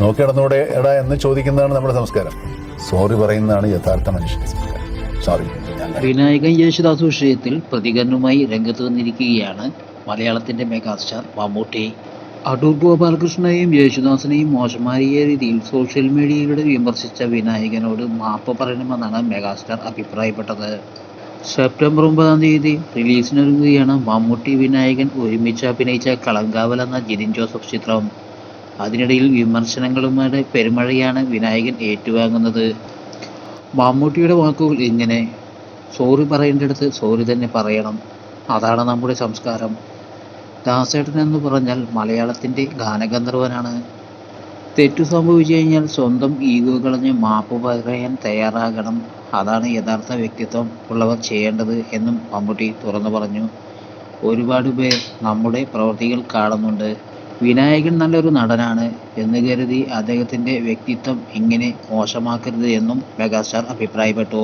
നോക്കി നടന്നൂടെ എടാ എന്ന് ചോദിക്കുന്നതാണ് നമ്മുടെ സംസ്കാരം. സോറി പറയുന്നതാണ് യഥാർത്ഥ മനുഷ്യന്റെ സംസ്കാരം. സോറി ഞാൻ വിനായകൻ യേശുദാസ് വിഷയത്തിൽ പ്രതികരണവുമായി രംഗത്ത് വന്നിരിക്കുകയാണ് മലയാളത്തിന്റെ മെഗാസ്റ്റാർ മമ്മൂട്ടി. അടൂർ ഗോപാലകൃഷ്ണനെയും യേശുദാസിനെയും മോശമായ രീതിയിൽ സോഷ്യൽ മീഡിയയിലൂടെ വിമർശിച്ച വിനായകനോട് മാപ്പ് പറയണമെന്നാണ് മെഗാസ്റ്റാർ അഭിപ്രായപ്പെട്ടത്. സെപ്റ്റംബർ ഒമ്പതാം തീയതി റിലീസിനൊരുങ്ങുകയാണ് മമ്മൂട്ടി വിനായകൻ ഒരുമിച്ച് അഭിനയിച്ച കളങ്കാവൽ എന്ന ജിതിൻ ജോസഫ് ചിത്രം. അതിനിടയിൽ വിമർശനങ്ങളുമായിട്ട് പെരുമഴയാണ് വിനായകൻ ഏറ്റുവാങ്ങുന്നത്. മമ്മൂട്ടിയുടെ വാക്കുകൾ ഇങ്ങനെ സോറി പറയേണ്ടടുത്ത് സോറി തന്നെ പറയണം. അതാണ് നമ്മുടെ സംസ്കാരം. ദാസേട്ടൻ എന്ന് പറഞ്ഞാൽ മലയാളത്തിന്റെ ഗാനഗന്ധർവനാണ്. തെറ്റു സംഭവിച്ചു കഴിഞ്ഞാൽ സ്വന്തം ഈഗോ കളഞ്ഞ് മാപ്പ് പറയാൻ തയ്യാറാകണം. അതാണ് യഥാർത്ഥ വ്യക്തിത്വം ഉള്ളവർ ചെയ്യേണ്ടത് എന്നും മമ്മൂട്ടി തുറന്നു പറഞ്ഞു. ഒരുപാട് പേർ നമ്മുടെ പ്രവൃത്തികൾ കാണുന്നുണ്ട്. വിനായകൻ നല്ലൊരു നടനാണ് എന്ന് കരുതി അദ്ദേഹത്തിന്റെ വ്യക്തിത്വം ഇങ്ങനെ മോശമാക്കരുത് എന്നും മെഗാസ്റ്റാർ അഭിപ്രായപ്പെട്ടു.